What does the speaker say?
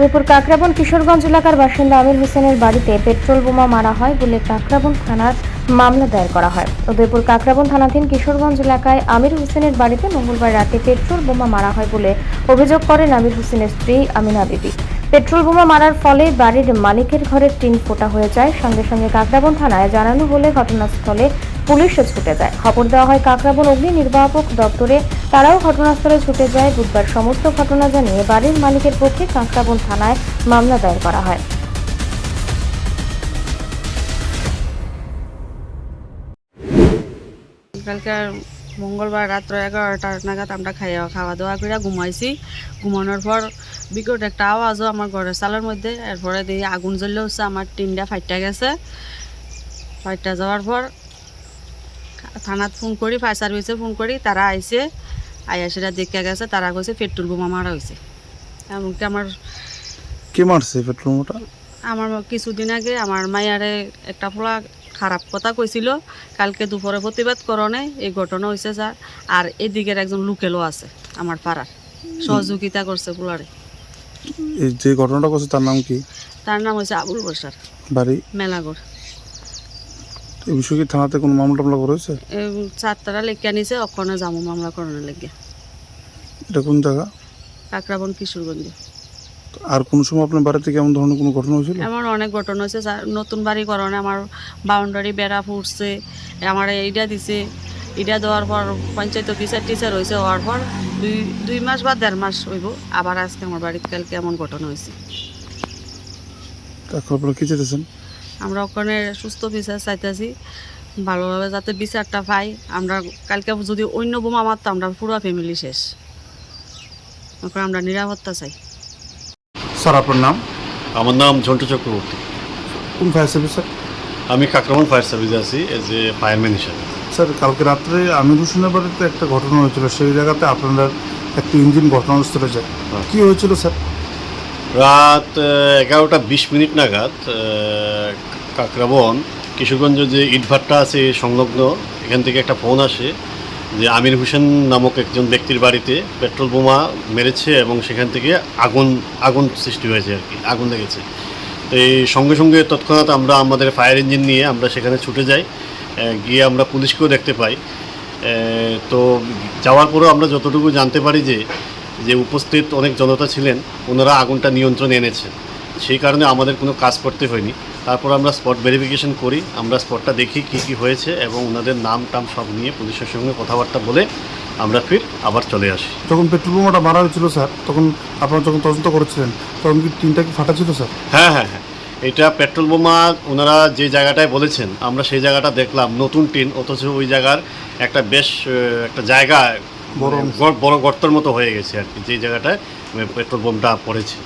উদয়পুর কাকরাবন কিশোরগঞ্জ এলাকার বাসিন্দা আমির হোসেনের বাড়িতে পেট্রোল বোমা মারা হয় বলে কাকরাবন থানার মামলা দায়ের করা হয়। উদয়পুর কাকরাবন থানাধীন কিশোরগঞ্জ এলাকায় আমির হোসেনের বাড়িতে মঙ্গলবার রাতে পেট্রোল বোমা মারা হয় বলে অভিযোগ করেন আমির হোসেনের স্ত্রী আমিনা বিবি। পেট্রোল বোমা মারার ফলে বাড়ির মালিকের ঘরের টিন ফোটা হয়ে যায়। সঙ্গে সঙ্গে কাকরাবন থানায় জানানো হলে ঘটনাস্থলে পুলিশও ছুটে যায়। খবর দেওয়া হয়, কাকরাবন অগ্নি নির্বাপক দপ্তরে তারাও ঘটনাস্থলে ছুটে যায়। বুধবার সমস্ত ঘটনা জানিয়ে বাড়ির মালিকের পক্ষে কাকরাবন থানায় মামলা দায়ের করা হয়। কালকে মঙ্গলবার রাত্র এগারোটা নাগাদ আমরা খাইয়া খাওয়া দাওয়া করে ঘুমাইছি। ঘুমানোর পর বিকট একটা আওয়াজও আমার ঘরের চালের মধ্যে। এরপরে দিয়ে আগুন জ্বললে হচ্ছে আমার টিনটা ফাইটা গেছে। ফাইটা যাওয়ার পর থানাত ফোন করি ফায়ার সার্ভিসে ফোন করি তারা আইসে আইয়া সেটা দেখে গেছে তারা কইছে পেট্রোল বোমা মারা হয়েছে এমনকি আমার কে মারছে পেট্রোল মোটা আমার কিছুদিন আগে আমার মায়ারে একটা ফোলা খারাপ কথা কইছিল কালকে দুপুরে প্রতিবাদ করণে এই ঘটনা হয়েছে স্যার আর এদিকের একজন লুকেলও আছে আমার পাড়ার সহযোগিতা করছে পোলারে এই যে ঘটনাটা করছে তার নাম কি? তার নাম হয়েছে আবুল বসার বাড়ি মেলাগড়। এই বিষয়ে কি থানাতে কোনো মামলা টামলা করেছে চারটারা লেখিয়া নিছে অক্ষণে জামু মামলা করানোর লেগে। এটা কোন জায়গা? কাকরাবন কিশোরগঞ্জে। আর কোন সময় আপনার বাড়িতে কেমন ধরনের কোনো ঘটনা হয়েছিল? এমন অনেক ঘটনা হয়েছে স্যার নতুন বাড়ি করণে আমার বাউন্ডারি বেড়া ফুটছে আমার এইটা দিছে। এটা দেওয়ার পর পঞ্চায়েত অফিসার টিচার হয়েছে হওয়ার পর দুই দুই মাস বা দেড় মাস হইব আবার আজকে আমার বাড়িতে কালকে এমন ঘটনা হয়েছে। আপনারা কি চেতেছেন আমরা ওখানে সুস্থ বিচার চাইতেছি ভালোভাবে যাতে বিচারটা পাই। আমরা কালকে যদি অন্য বোমা মারতো আমরা পুরো ফ্যামিলি শেষ। ওখানে আমরা নিরাপত্তা চাই। স্যার আপনার নাম? আমার নাম ঝন্টু চক্রবর্তী। কোন ফায়ার সার্ভিস স্যার? আমি কাকরামান ফায়ার সার্ভিসে আছি এজ এ ফায়ারম্যান হিসাবে। স্যার কালকে রাত্রে আমির হোসেনের বাড়িতে একটা ঘটনা হয়েছিল। সেই জায়গাতে আপনারা একটা ইঞ্জিন ঘটনাস্থলে যায় হ্যাঁ। কি হয়েছিল স্যার? রাত এগারোটা বিশ মিনিট নাগাদ কাকরাবন, কিশোরগঞ্জ যে ইটভাট্টা আছে সংলগ্ন, এখান থেকে একটা ফোন আসে যে আমির হোসেন নামক একজন ব্যক্তির বাড়িতে পেট্রোল বোমা মেরেছে এবং সেখান থেকে আগুন আগুন সৃষ্টি হয়েছে আর কি, আগুন লেগেছে। তো এই সঙ্গে সঙ্গে তৎক্ষণাৎ আমরা আমাদের ফায়ার ইঞ্জিন নিয়ে আমরা সেখানে ছুটে যাই গিয়ে আমরা পুলিশকেও দেখতে পাই। তো যাওয়ার পরেও আমরা যতটুকু জানতে পারি যে যে উপস্থিত অনেক জনতা ছিলেন ওনারা আগুনটা নিয়ন্ত্রণে এনেছেন সেই কারণে আমাদের কোনো কাজ করতে হয়নি। তারপর আমরা স্পট ভেরিফিকেশন করি আমরা স্পটটা দেখি কি কি হয়েছে এবং ওনাদের নাম টাম সব নিয়ে পুলিশের সঙ্গে কথাবার্তা বলে আমরা ফির আবার চলে আসি। যখন পেট্রোল বোমাটা মারা হয়েছিল স্যার তখন আপনারা যখন তদন্ত করেছিলেন তখন কি টিনটা কি ফাটা ছিল স্যার? হ্যাঁ হ্যাঁ হ্যাঁ। এটা পেট্রোল বোমা ওনারা যে জায়গাটায় বলেছেন আমরা সেই জায়গাটা দেখলাম নতুন টিন অথচ ওই জায়গার একটা বেশ একটা জায়গা বড় মানে বড় গর্তের মতো হয়ে গেছে আর কি যে জায়গাটায় পেট্রোল বোমটা পড়েছে।